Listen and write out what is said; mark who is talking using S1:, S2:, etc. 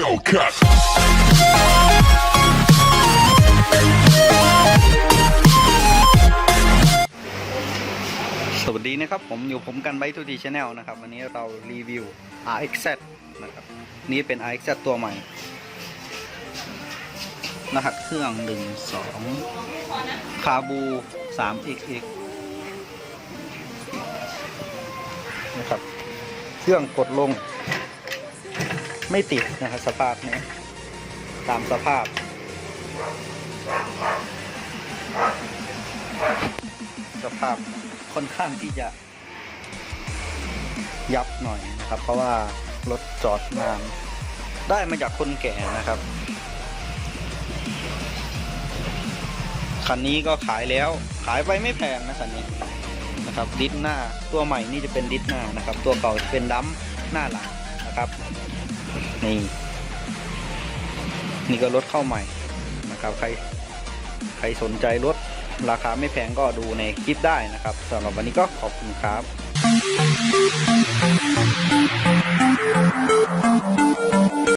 S1: Hellcat.
S2: สวัสดีนะครับ ผมอยู่ผมกันไบทูดีชาแนลนะครับ วันนี้เรารีวิว RXZ นะครับ นี่เป็น RXZ ตัวใหม่ รหัสเครื่อง 12 คาบู 3XX นะครับ เครื่องกดลง ไม่ติดนะครับสภาพนี้ ตามสภาพ สภาพค่อนข้างที่จะยับหน่อยนะครับ เพราะว่ารถจอดนานได้มาจากคนแก่นะครับ คันนี้ก็ขายแล้วขายไปไม่แพงนะคันนี้นะครับดิสหน้าตัวใหม่นี่จะเป็นดิสหน้านะครับ ตัวเก่าจะเป็นดัมหน้าหลังนะครับ นี่นี่ก็รถเข้าใหม่นะครับ ใครใครสนใจรถราคาไม่แพงก็ดูในคลิปได้นะครับสำหรับวันนี้ก็ขอบคุณครับ